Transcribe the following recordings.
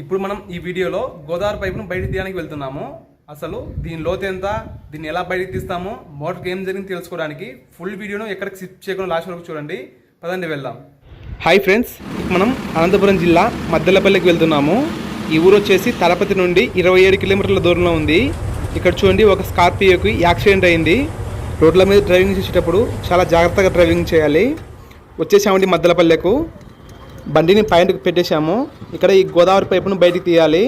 ఇప్పుడు మనం ఈ వీడియోలో గోదావరి పైపును బయట తీయడానికి వెళ్తున్నాము. అసలు దీని లోతు ఎంత? దీన్ని ఎలా బయటకు తీస్తాము? మోటార్కి ఏం జరిగింది తెలుసుకోవడానికి ఫుల్ వీడియోను ఎక్కడికి సిప్ చేయకుండా లాస్ట్ వరకు చూడండి. పదండి వెళ్దాం. హాయ్ ఫ్రెండ్స్ మనం అనంతపురం జిల్లా మద్దెలపల్లికి వెళ్తున్నాము. ఈ ఊరు వచ్చేసి తలపతి నుండి ఇరవై ఏడు కిలోమీటర్ల దూరంలో ఉంది. ఇక్కడ చూడండి ఒక స్కార్పియోకి యాక్సిడెంట్ అయింది. రోడ్ల మీద డ్రైవింగ్ చేసేటప్పుడు చాలా జాగ్రత్తగా డ్రైవింగ్ చేయాలి. వచ్చేసామండి మద్దెలపల్లెకు. బండిని పైనకి పెట్టేశాము. ఇక్కడ ఈ గోదావరి పైపును బయటికి తీయాలి.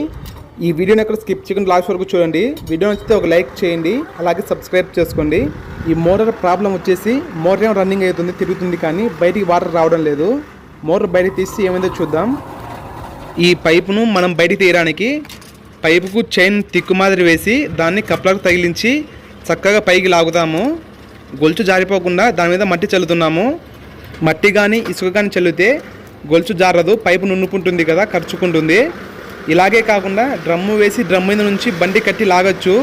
ఈ వీడియోని ఎక్కడ స్కిప్ చేయకుండా లాస్ట్ వరకు చూడండి. వీడియో నచ్చితే ఒక లైక్ చేయండి. అలాగే సబ్స్క్రైబ్ చేసుకోండి. ఈ మోటార్ ప్రాబ్లం వచ్చేసి మోటార్ రన్నింగ్ అవుతుంది తిరుగుతుంది కానీ బయటికి వాటర్ రావడం లేదు. మోటార్ బయటికి తీసి ఏమైందో చూద్దాం. ఈ పైపును మనం బయటికి తీయడానికి పైపుకు చైన్ తిక్కు మాదిరి వేసి దాన్ని కప్లకు తగిలించి చక్కగా పైకి లాగుతాము. గొలుచు జారిపోకుండా దాని మీద మట్టి చల్లుతున్నాము. మట్టి కానీ ఇసుక కానీ చల్లితే గొలుసు జారదు పైపు నున్నుకుంటుంది కదా ఖర్చుకుంటుంది ఇలాగే కాకుండా డ్రమ్ము వేసి డ్రమ్ మీద నుంచి బండి కట్టి లాగచ్చు.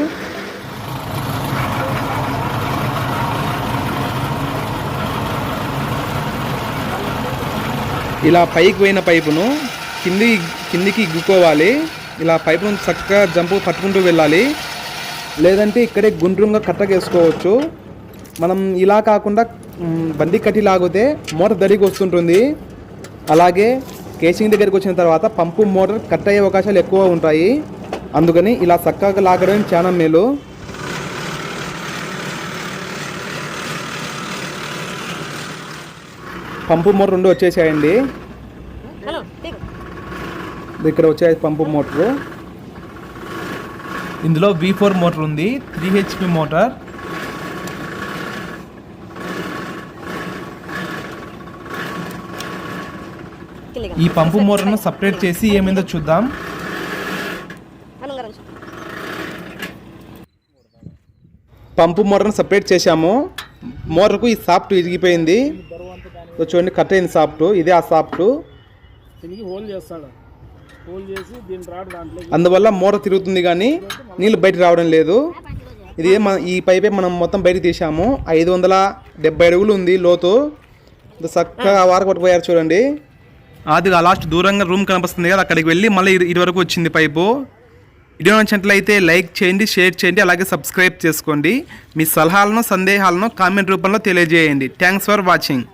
ఇలా పైకి పోయిన పైపును కింది కిందికి ఇగ్గుకోవాలి. ఇలా పైపును చక్కగా జంపు పట్టుకుంటూ వెళ్ళాలి. లేదంటే ఇక్కడే గుండ్రంగా కట్టగేసుకోవచ్చు. మనం ఇలా కాకుండా బండి కట్టి లాగితే మూట దడికి వస్తుంటుంది. అలాగే కేసింగ్ దగ్గరికి వచ్చిన తర్వాత పంపు మోటార్ కట్ అయ్యే అవకాశాలు ఎక్కువ ఉంటాయి. అందుకని ఇలా చక్కగా లాగడం చాలా మేలు. పంపు మోటార్ రెండు వచ్చేసాయండి. ఇక్కడ వచ్చే పంపు మోటారు ఇందులో వి ఫోర్ మోటార్ ఉంది త్రీ హెచ్పి మోటార్ ఈ పంపు మోటార్ను సపరేట్ చేసి ఏమైందో చూద్దాం? పంపు మోటార్ను సపరేట్ చేశాము. మోటార్కు ఈ సాఫ్ట్ ఇరిగిపోయింది. చూడండి కట్ అయింది సాఫ్ట్. ఇదే ఆ సాఫ్ట్. దీనికి హోల్ చేస్తాడు. హోల్ చేసి దీని రాడు దాంట్లో అందువల్ల మోటార్ తిరుగుతుంది కానీ నీళ్ళు బయట రావడం లేదు. ఇది మన ఈ పైపే మనం మొత్తం బయట తీసాము ఐదు వందల డెబ్బై అడుగులు ఉంది లోతు. చక్కగా వార పట్టుకుపోయారు చూడండి. అది ఆ లాస్ట్ దూరంగా రూమ్ కనిపిస్తుంది కదా అక్కడికి వెళ్ళి మళ్ళీ ఇది వరకు వచ్చింది పైపు. వీడియో నచ్చినట్లయితే లైక్ చేయండి షేర్ చేయండి అలాగే సబ్స్క్రైబ్ చేసుకోండి. మీ సలహాలను సందేహాలను కామెంట్ రూపంలో తెలియజేయండి. Thanks for watching.